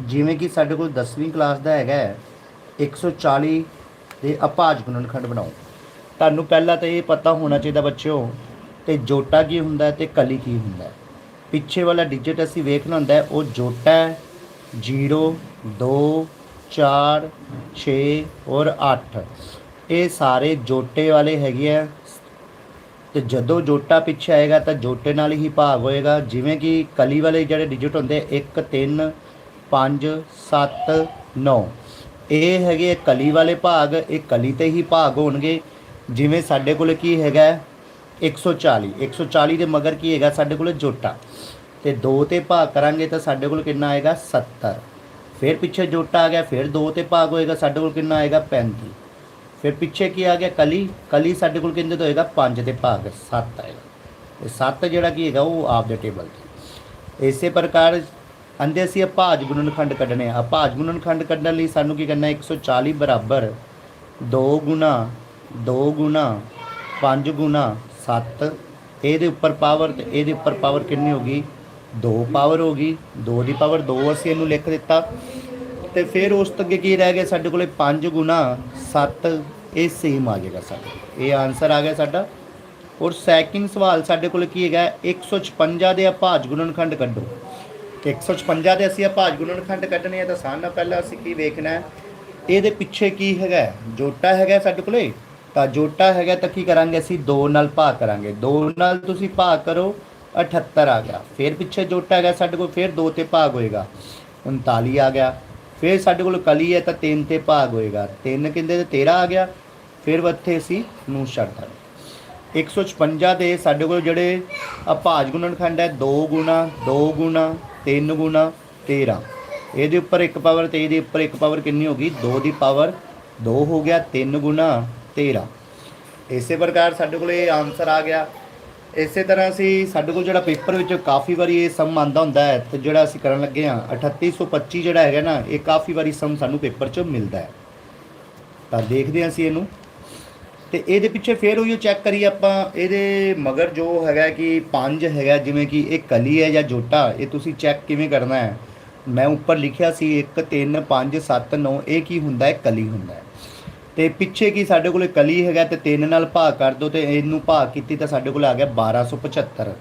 ਜਿਵੇਂ ਕਿ ਸਾਡੇ ਕੋਲ 10ਵੀਂ ਕਲਾਸ ਦਾ ਹੈਗਾ ਹੈ, 140 ਦੇ ਅਭਾਜ ਗੁਣਨਖੰਡ ਬਣਾਓ। ਤੁਹਾਨੂੰ ਪਹਿਲਾਂ ਤਾਂ ਇਹ ਪਤਾ ਹੋਣਾ ਚਾਹੀਦਾ ਬੱਚਿਓ ਤੇ ਜੋਟਾ ਕੀ ਹੁੰਦਾ ਹੈ ਤੇ ਕਲੀ ਕੀ ਹੁੰਦਾ ਪਿੱਛੇ ਵਾਲਾ ਡਿਜਿਟ ਅਸੀਂ ਵੇਖਣਾ ਹੁੰਦਾ ਉਹ ਜੋਟਾ ਹੈ 0 2 4 6 ਔਰ 8 ਇਹ ਸਾਰੇ ਜੋਟੇ ਵਾਲੇ ਹੈਗੇ ਆ। ਤੇ ਜਦੋਂ ਜੋਟਾ ਪਿੱਛੇ ਆਏਗਾ ਤਾਂ ਜੋਟੇ ਨਾਲ ਹੀ ਭਾਗ ਹੋਏਗਾ। ਜਿਵੇਂ ਕਿ ਕਲੀ ਵਾਲੇ ਜਿਹੜੇ ਡਿਜਿਟ ਹੁੰਦੇ 1 3 5 7 9 ਇਹ ਹੈਗੇ ਕਲੀ ਵਾਲੇ ਭਾਗ, ਇਹ ਕਲੀ ਤੇ ਹੀ ਭਾਗ ਹੋਣਗੇ। ਜਿਵੇਂ ਸਾਡੇ ਕੋਲ ਕੀ ਹੈਗਾ? ਹੈ? 140 140 ਦੇ ਮਗਰ ਕੀ ਹੈਗਾ? ਸਾਡੇ ਕੋਲ ਜੋਟਾ। ਤੇ 2 ਤੇ ਭਾਗ ਕਰਾਂਗੇ ਤਾਂ ਸਾਡੇ ਕੋਲ ਕਿੰਨਾ ਆਏਗਾ? 70 ਫਿਰ ਪਿੱਛੇ ਜੋਟਾ ਆ ਗਿਆ, ਫਿਰ 2 ਤੇ ਭਾਗ ਹੋਏਗਾ, ਸਾਡੇ ਕੋਲ ਕਿੰਨਾ ਆਏਗਾ? 35 ਫਿਰ ਪਿੱਛੇ ਕੀ ਆ ਗਿਆ? ਕਲੀ। ਕਲੀ ਸਾਡੇ ਕੋਲ ਕਿੰਨੇ ਤੋਂ ਹੋਏਗਾ? 5 ਤੇ ਭਾਗ 7 ਆਏਗਾ। ਇਹ 7 ਜਿਹੜਾ ਕੀ ਹੈਗਾ? ਉਹ ਆਪ ਦੇ ਟੇਬਲ ਤੇ। ਇਸੇ ਪ੍ਰਕਾਰ ਅੰਦੇ ਅਸੀਂ ਅਭਾਜ ਗੁਣਨਖੰਡ ਕੱਢਣੇ ਆ। ਅਭਾਜ ਗੁਣਨਖੰਡ ਕੱਢਣ ਲਈ ਸਾਨੂੰ ਕੀ ਕਰਨਾ ਹੈ? 140 ਬਰਾਬਰ 2 ਗੁਣਾ 2 ਗੁਣਾ 5 ਗੁਣਾ 7 ਇਹਦੇ ਉੱਪਰ ਪਾਵਰ ਤੇ ਇਹਦੇ ਉੱਪਰ ਪਾਵਰ ਕਿੰਨੀ ਹੋਗੀ 2 ਪਾਵਰ ਹੋਗੀ 2 ਦੀ ਪਾਵਰ 2 ਅਸੀਂ ਇਹਨੂੰ ਲਿਖ ਦਿੱਤਾ। ਤੇ ਫਿਰ ਉਸ ਤੋਂ ਅੱਗੇ ਕੀ ਰਹਿ ਗਿਆ ਸਾਡੇ ਕੋਲੇ? 5 ਗੁਣਾ 7 ਇਹ ਸੇਮ ਆ ਜਾਏਗਾ ਸਾਡਾ। ਇਹ ਆਨਸਰ ਆ ਗਿਆ ਸਾਡਾ। ਔਰ ਸੈਕਿੰਡ ਸਵਾਲ ਸਾਡੇ ਕੋਲ ਕੀ ਹੈਗਾ? 156 ਦੇ ਅਭਾਜ ਗੁਣਨਖੰਡ ਕੱਢੋ। ਤੇ 156 ਦੇ ਅਸੀਂ ਆਪਾ ਗੁਣਨ ਖੰਡ ਕੱਢਣੇ ਆ ਤਾਂ ਸਾਰਿਆਂ ਨਾਲ ਪਹਿਲਾਂ ਅਸੀਂ ਕੀ ਵੇਖਣਾ ਹੈ? ਇਹਦੇ ਪਿੱਛੇ ਕੀ ਹੈਗਾ ਜੋਟਾ ਹੈਗਾ ਸਾਡੇ ਕੋਲੇ? ਤਾਂ ਜੋਟਾ ਹੈਗਾ ਤਾਂ ਕੀ ਕਰਾਂਗੇ ਅਸੀਂ? 2 ਨਾਲ ਭਾਗ ਕਰਾਂਗੇ। 2 ਨਾਲ ਤੁਸੀਂ ਭਾਗ ਕਰੋ 78 ਆ ਗਿਆ। ਫਿਰ ਪਿੱਛੇ ਜੋਟਾ ਹੈਗਾ ਸਾਡੇ ਕੋਲ, ਫਿਰ 2 ਤੇ ਭਾਗ ਹੋਏਗਾ। 39 ਆ ਗਿਆ। ਫਿਰ ਸਾਡੇ ਕੋਲ ਕਲੀ ਹੈ ਤਾਂ 3 ਤੇ ਭਾਗ ਹੋਏਗਾ। 3 ਕਿੰਦੇ ਤੇ 13 ਆ ਗਿਆ। ਫਿਰ ਉੱਥੇ ਅਸੀਂ ਨੂੰ ਛੱਡ ਦਾਂਗੇ। 156 ਦੇ ਸਾਡੇ ਕੋਲ ਜਿਹੜੇ ਅਭਾਜ ਗੁਣਨਖੰਡ ਹੈ 2 ਗੁਣਾ 2 ਗੁਣਾ 3 ਗੁਣਾ 13 ਇਹਦੇ ਉੱਪਰ ਇੱਕ ਪਾਵਰ ਤੇ ਇਹਦੇ ਉੱਪਰ ਇੱਕ ਪਾਵਰ ਕਿੰਨੀ ਹੋ ਗਈ? 2 ਦੀ ਪਾਵਰ 2 ਹੋ ਗਿਆ 3 ਗੁਣਾ 13 ਇਸੇ ਪ੍ਰਕਾਰ ਸਾਡੇ ਕੋਲ ਇਹ ਆਨਸਰ ਆ ਗਿਆ। ਇਸੇ ਤਰ੍ਹਾਂ ਅਸੀਂ ਸਾਡੇ ਕੋਲ ਜਿਹੜਾ ਪੇਪਰ ਵਿੱਚ ਕਾਫੀ ਵਾਰੀ ਇਹ ਸਮ ਆਂਦਾ ਹੁੰਦਾ ਹੈ, ਤੇ ਜਿਹੜਾ ਅਸੀਂ ਕਰਨ ਲੱਗੇ ਹਾਂ 3825 ਜਿਹੜਾ ਹੈਗਾ ਨਾ, ਇਹ ਕਾਫੀ ਵਾਰੀ ਸਮ ਸਾਨੂੰ ਪੇਪਰ 'ਚ ਮਿਲਦਾ ਹੈ। ਤਾਂ ਦੇਖਦੇ ਹਾਂ ਅਸੀਂ ਇਹਨੂੰ। ਤੇ ਇਹਦੇ ਪਿੱਛੇ ਫੇਰ ਉਹੀ ਚੈੱਕ ਕਰੀਏ ਆਪਾਂ, ਇਹਦੇ ਮਗਰ ਜੋ ਹੈਗਾ ਕਿ ਪੰਜ ਹੈਗਾ, ਜਿਵੇਂ ਕਿ ਇਹ ਕਲੀ ਹੈ ਜਾਂ ਜੋਟਾ, ਇਹ ਤੁਸੀਂ ਚੈੱਕ ਕਿਵੇਂ ਕਰਨਾ ਹੈ? ਮੈਂ ਉੱਪਰ ਲਿਖਿਆ ਸੀ 1 3 5 7 9 ਇਹ ਕੀ ਹੁੰਦਾ ਹੈ? ਕਲੀ ਹੁੰਦਾ ਹੈ। ਤੇ ਪਿੱਛੇ ਕੀ ਸਾਡੇ ਕੋਲੇ ਕਲੀ ਹੈਗਾ ਤੇ 3 ਨਾਲ ਭਾਗ ਕਰ ਦੋ ਤੇ ਇਹਨੂੰ ਭਾਗ ਕੀਤੀ ਤਾਂ ਸਾਡੇ ਕੋਲ ਆ ਗਿਆ 1275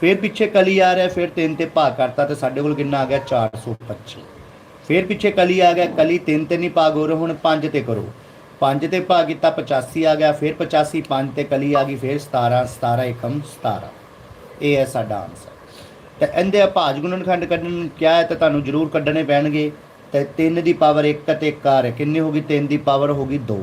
ਫਿਰ ਪਿੱਛੇ ਕਲੀ ਆ ਰਿਹਾ, ਫਿਰ 3 ਤੇ ਭਾਗ ਕਰਤਾ ਤੇ ਸਾਡੇ ਕੋਲ ਕਿੰਨਾ ਆ ਗਿਆ? 425 ਫਿਰ ਪਿੱਛੇ ਕਲੀ ਆ ਗਿਆ, ਕਲੀ 3 ਤੇ ਨਹੀਂ ਭਾਗ ਹੋ ਰਿਹਾ, ਹੁਣ 5 ਤੇ ਕਰੋ। 5 ਤੇ ਭਾਗ ਕੀਤਾ 85 ਆ ਗਿਆ, ਫਿਰ 85 5 ਤੇ ਕਲੀ ਆ ਗਈ, ਫਿਰ 17 17 ਏਕਮ 17 ਇਹ ਹੈ ਸਾਡਾ ਆਨਸਰ ਤੇ ਇਹਦੇ ਅਭਾਜ ਗੁਣਨਖੰਡ ਕੱਢਣ ਨੂੰ ਕਿਹਾ ਹੈ ਤਾਂ ਤੁਹਾਨੂੰ ਜ਼ਰੂਰ ਕੱਢਣੇ ਪੈਣਗੇ। ਤੇ 3 ਦੀ ਪਾਵਰ 1 ਤੇ 1 ਆ ਰਿਹਾ ਕਿੰਨੀ ਹੋਗੀ 3 ਦੀ ਪਾਵਰ ਹੋਗੀ 2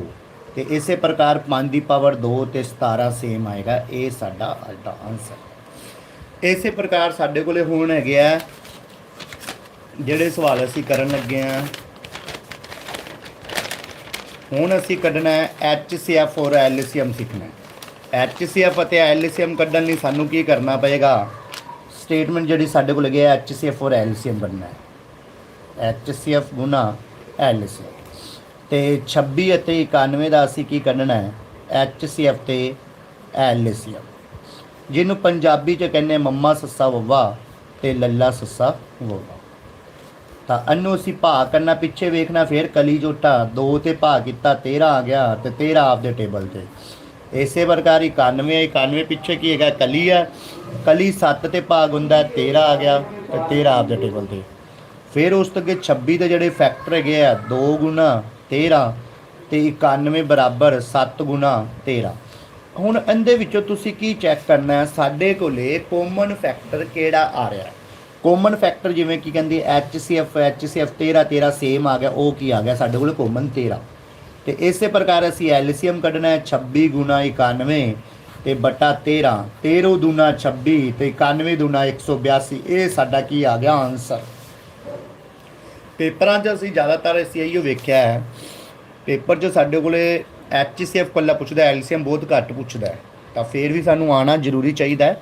ਤੇ ਇਸੇ ਪ੍ਰਕਾਰ 5 ਦੀ ਪਾਵਰ 2 ਤੇ 17 ਸੇਮ ਆਏਗਾ। ਇਹ ਸਾਡਾ ਅਲਟਾ ਦਾ ਆਨਸਰ ਇਸੇ ਪ੍ਰਕਾਰ ਸਾਡੇ ਕੋਲੇ ਹੁਣ ਹੈਗੇ ਆ ਜਿਹੜੇ ਸਵਾਲ ਅਸੀਂ ਕਰਨ ਲੱਗੇ ਆ। ਹੁਣ ਅਸੀਂ ਕੱਢਣਾ ਹੈ HCF ਔਰ LCM ਸਿੱਖਣਾ ਹੈ। HCF ਅਤੇ LCM ਕੱਢਣ ਲਈ ਸਾਨੂੰ ਕੀ ਕਰਨਾ ਪਏਗਾ? ਸਟੇਟਮੈਂਟ ਜਿਹੜੀ ਸਾਡੇ ਕੋਲ ਹੈਗੀ ਹੈ HCF ਔਰ LCM ਬਣਨਾ ਹੈ। HCF ਗੁਣਾ LCM ਤੇ 26 ਅਤੇ 91 ਦਾ ਅਸੀਂ ਕੀ ਕੱਢਣਾ ਹੈ? HCF ਤੇ LCM ਜਿਹਨੂੰ ਪੰਜਾਬੀ ਚ ਕਹਿੰਦੇ ਮੰਮਾ ਸੱਸਾ ਵੱਵਾ ਤੇ ਲੱਲਾ ਸੱਸਾ ਵੱਵਾ। ਤਾਂ ਇਹਨੂੰ ਅਸੀਂ ਭਾਗ ਕਰਨਾ ਪਿੱਛੇ ਵੇਖਣਾ ਫਿਰ ਕਲੀ ਜੋਟਾ 2 ਤੇ ਭਾਗ ਕੀਤਾ 13 ਆ ਗਿਆ ਤੇ 13 ਆਪਦੇ ਟੇਬਲ ਤੇ। ਇਸੇ ਪ੍ਰਕਾਰ 91 91 ਪਿੱਛੇ ਕੀ ਹੈਗਾ? ਕਲੀ ਹੈ। ਕਲੀ 7 ਤੇ ਭਾਗ ਹੁੰਦਾ ਹੈ, 13 ਆ ਗਿਆ ਤੇ 13 ਆਪਦੇ ਟੇਬਲ ਤੇ। ਫਿਰ ਉਸ ਤੋਂ ਅੱਗੇ 26 ਦੇ ਜਿਹੜੇ ਫੈਕਟਰ ਹੈਗੇ ਆ 2 ਗੁਣਾ 13 ਤੇ 91 ਬਰਾਬਰ 7 ਗੁਣਾ 13 ਹੁਣ ਇਹਦੇ ਵਿੱਚੋਂ ਤੁਸੀਂ ਕੀ ਚੈੱਕ ਕਰਨਾ ਹੈ? ਸਾਡੇ ਕੋਲੇ ਕੋਮਨ ਫੈਕਟਰ ਕਿਹੜਾ ਆ ਰਿਹਾ ਹੈ? ਕਾਮਨ ਫੈਕਟਰ ਜਿਵੇਂ ਕੀ ਕਹਿੰਦੀ HCF HCF 13 13 ਸੇਮ ਆ ਗਿਆ, ਉਹ ਕੀ ਆ ਗਿਆ ਸਾਡੇ ਕੋਲ ਕਾਮਨ 13 ਤੇ ਇਸੇ ਪ੍ਰਕਾਰ ਅਸੀਂ LCM ਕੱਢਣਾ ਹੈ 26 ਗੁਣਾ 91 ਤੇ ਬਟਾ 13 13 ਦੂਣਾ 26 ਤੇ 91 ਦੂਣਾ 182 ਇਹ ਸਾਡਾ ਕੀ ਆ ਗਿਆ ਆਨਸਰ ਪੇਪਰਾਂ 'ਚ ਅਸੀਂ ਜ਼ਿਆਦਾਤਰ ਅਸੀਂ ਇਹੋ ਵੇਖਿਆ ਹੈ, ਪੇਪਰ 'ਚ ਸਾਡੇ ਕੋਲੇ HCF ਕੱਲਾ ਪੁੱਛਦਾ LCM ਬਹੁਤ ਘੱਟ ਪੁੱਛਦਾ ਤਾਂ ਫੇਰ ਵੀ ਸਾਨੂੰ ਆਣਾ ਜ਼ਰੂਰੀ ਚਾਹੀਦਾ ਹੈ।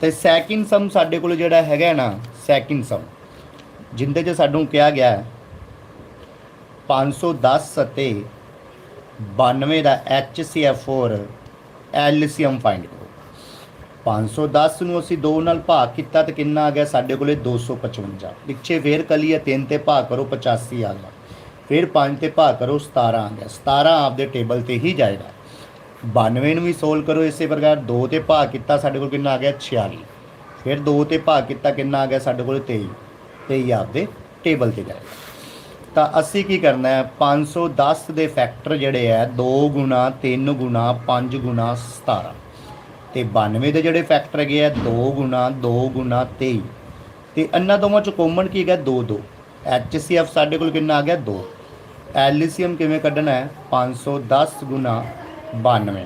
ਤੇ ਸੈਕਿੰਡ ਸਮ ਸਾਡੇ ਕੋਲ ਜਿਹੜਾ ਹੈਗਾ ਨਾ ਸੈਕਿੰਡ ਸਮ ਜਿੰਦੇ 'ਚ ਸਾਨੂੰ ਕਿਹਾ ਗਿਆ ਹੈ 510 ਅਤੇ 92 ਦਾ HCF ਔਰ LCM ਫਾਈਂਡ ਕਰੋ। 510 ਨੂੰ ਅਸੀਂ 2 ਨਾਲ ਭਾਗ ਕੀਤਾ ਤੇ ਕਿੰਨਾ ਆ ਗਿਆ? ਸਾਡੇ ਕੋਲੇ 255 ਪਿੱਛੇ ਫੇਰ ਕਲੀਏ ਹੈ 3 ਤੇ ਭਾਗ ਕਰੋ 85 ਆ ਗਿਆ। ਫਿਰ 5 ਤੇ ਭਾਗ ਕਰੋ 17 ਆ ਗਿਆ। 17 ਆਪਦੇ ਟੇਬਲ ਤੇ ਹੀ ਜਾਏਗਾ। 92 ਨੂੰ ਵੀ ਸੋਲਵ ਕਰੋ ਇਸੇ ਪ੍ਰਕਾਰ 2 ਤੇ ਭਾਗ ਕੀਤਾ ਸਾਡੇ ਕੋਲ ਕਿੰਨਾ ਆ ਗਿਆ? 46 ਫਿਰ 2 ਤੇ ਭਾਗ ਕੀਤਾ ਕਿੰਨਾ ਆ ਗਿਆ ਸਾਡੇ ਕੋਲ? 23 23 ਆਪਦੇ ਟੇਬਲ ਤੇ ਜਾਏਗਾ। ਤਾਂ ਅਸੀਂ ਕੀ ਕਰਨਾ ਹੈ? 510 ਦੇ ਫੈਕਟਰ ਜਿਹੜੇ ਹੈ 2 ਗੁਣਾ 3 ਗੁਣਾ 5 ਗੁਣਾ 17 ਤੇ 92 ਦੇ ਜਿਹੜੇ ਫੈਕਟਰ ਹੈਗੇ ਆ 2 ਗੁਣਾ 2 ਗੁਣਾ 23 ਤੇ ਇਹਨਾਂ ਦੋਵਾਂ ਚ ਕਾਮਨ ਕੀ ਹੈਗਾ? 2 2 HCF ਸਾਡੇ ਕੋਲ ਕਿੰਨਾ ਆ ਗਿਆ? 2 ਐਲਸੀਐਮ ਕਿਵੇਂ ਕੱਢਣਾ ਹੈ? 510 ਗੁਣਾ 92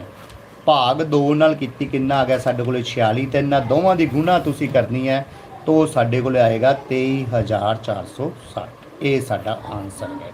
ਭਾਗ 2 ਨਾਲ ਕੀਤੀ ਕਿੰਨਾ ਆ ਗਿਆ? ਸਾਡੇ ਕੋਲ 46 ਤੇ ਇਹਨਾਂ ਦੋਵਾਂ ਦੀ ਗੁਣਾ ਤੁਸੀਂ ਕਰਨੀ ਹੈ, ਤੋਂ ਸਾਡੇ ਕੋਲ ਆਏਗਾ 23460 ਇਹ ਸਾਡਾ ਆਨਸਰ ਹੈ।